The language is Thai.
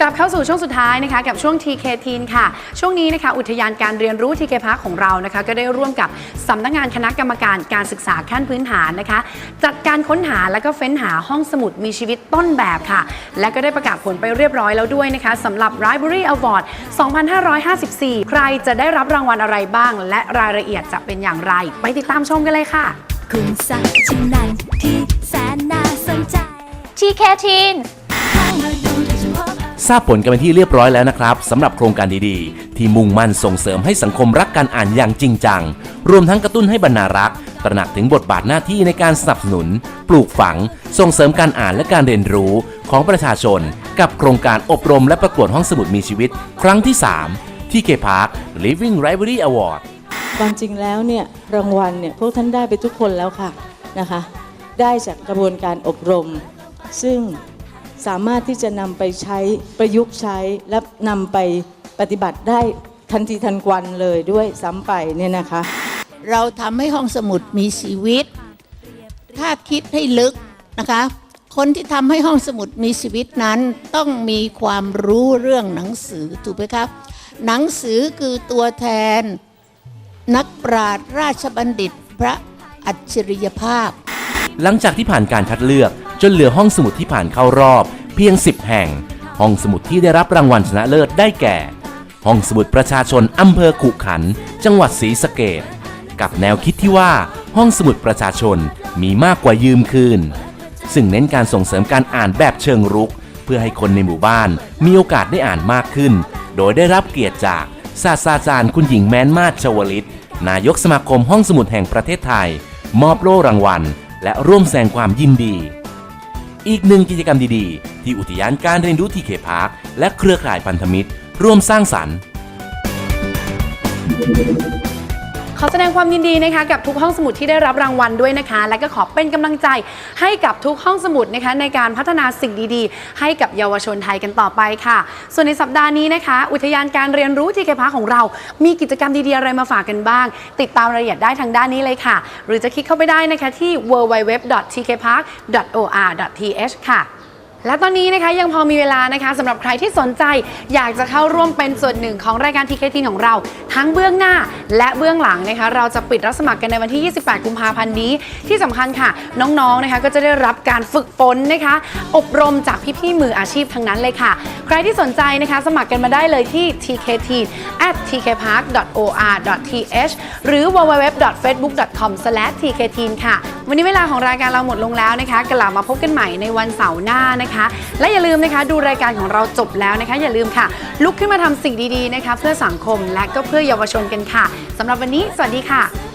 กลับเข้าสู่ช่วงสุดท้ายนะคะกับช่วง TK Teen ค่ะ ช่วงนี้นะคะอุทยานการเรียนรู้ TK Park ของเรานะคะก็ได้ร่วมกับสำนักงานคณะกรรมการการศึกษาขั้นพื้นฐานนะคะ จัดการค้นหาและก็เฟ้นหาห้องสมุดมีชีวิตต้นแบบค่ะ และก็ได้ประกาศผลไปเรียบร้อยแล้วด้วยนะคะสำหรับ Library Award 2554 ใครจะได้รับรางวัลอะไรบ้าง และรายละเอียดจะเป็นอย่างไร ไปติดตามชมกันเลยค่ะคุณสักชิ้นไหนที่แสนน่าสนใจ TK Teen เข้า ทราบผลกันเป็นที่เรียบร้อยแล้วนะครับสำหรับโครงการดีๆ ที่มุ่งมั่นส่งเสริมให้สังคมรักการอ่านอย่างจริงจัง รวมทั้งกระตุ้นให้บรรณารักษ์ ตระหนักถึงบทบาทหน้าที่ในการสนับสนุน ปลูกฝัง ส่งเสริมการอ่านและการเรียนรู้ของประชาชน กับโครงการอบรมและประกวดห้องสมุดมีชีวิต ครั้งที่ 3 ที่เคพาร์ค Living Library Award ความจริงแล้วเนี่ยรางวัลเนี่ยพวกท่านได้ไปทุกคนแล้วค่ะนะคะ ได้จากกระบวนการอบรม ซึ่ง สามารถที่จะนำไปใช้ประยุกต์ใช้และนำไปปฏิบัติได้ทันทีทันควันเลยด้วยซ้ำไปเนี่ยนะคะ เราทำให้ห้องสมุดมีชีวิต ถ้าคิดให้ลึกนะคะ คนที่ทำให้ห้องสมุดมีชีวิตนั้นต้องมีความรู้เรื่องหนังสือถูกไหมครับ หนังสือคือตัวแทน นักปราชญ์ราชบัณฑิตพระอัจฉริยภาพ หลังจากที่ผ่านการคัดเลือก จนเหลือห้องสมุดที่ผ่านเข้ารอบ เพียง 10 แห่ง ห้องสมุดที่ได้รับรางวัลชนะเลิศได้แก่ ห้องสมุดประชาชนอำเภอขุขัน จังหวัดศรีสะเกดกับแนวคิดที่ว่าห้องสมุดประชาชนมีมากกว่ายืมคืน ซึ่งเน้นการส่งเสริมการอ่านแบบเชิงรุก เพื่อให้คนในหมู่บ้านมีโอกาสได้อ่านมากขึ้น โดยได้รับเกียรติจากศาสตราจารย์คุณหญิงแม้นมาศชวลิต นายกสมาคมห้องสมุดแห่งประเทศไทย มอบโล่รางวัล และร่วมแสดงความยินดี อีกหนึ่งกิจกรรมดีๆ ที่อุทยานการเรียนรู้ทีเคพาร์คและเครือข่ายพันธมิตร ร่วมสร้างสรรค์ ขอแสดงความยินดีนะคะกับทุกห้องสมุดที่ได้รับรางวัลด้วยนะคะ และก็ขอเป็นกำลังใจให้กับทุกห้องสมุดนะคะในการพัฒนาสิ่งดีๆ ให้กับเยาวชนไทยกันต่อไปค่ะ ส่วนในสัปดาห์นี้นะคะ อุทยานการเรียนรู้ทีเคพาของเรา มีกิจกรรมดีๆอะไรมาฝากกันบ้าง ติดตามรายละเอียดได้ทางด้านนี้เลยค่ะ หรือจะคลิกเข้าไปได้นะคะที่ www.tkpark.or.th ค่ะ และตอนนี้นะคะยังพอมีเวลานะคะสำหรับใครที่สนใจ อยากจะเข้าร่วมเป็นส่วนหนึ่งของรายการทีเคทีของเรา ทั้งเบื้องหน้าและเบื้องหลังนะคะ เราจะปิดรับสมัครกันในวันที่ 28 กุมภาพันธ์นี้ ที่สำคัญค่ะ น้องๆนะคะก็จะได้รับการฝึกฝนนะคะ อบรมจากพี่ๆมืออาชีพทั้งนั้นเลยค่ะ ใครที่สนใจนะคะ สมัครกันมาได้เลยที่ tkt at tkpark.or.th หรือ www.facebook.com/tkt ค่ะ วันนี้เวลาของรายการเราหมดลงแล้วนะคะกลับมาพบกันใหม่ในวันเสาร์หน้านะคะนะคะ และอย่าลืมนะคะดูรายการของเราจบแล้วนะคะ อย่าลืมค่ะ ลุกขึ้นมาทำสิ่งดีๆนะคะ เพื่อสังคมและก็เพื่อเยาวชนกันค่ะสำหรับวันนี้ สวัสดีค่ะ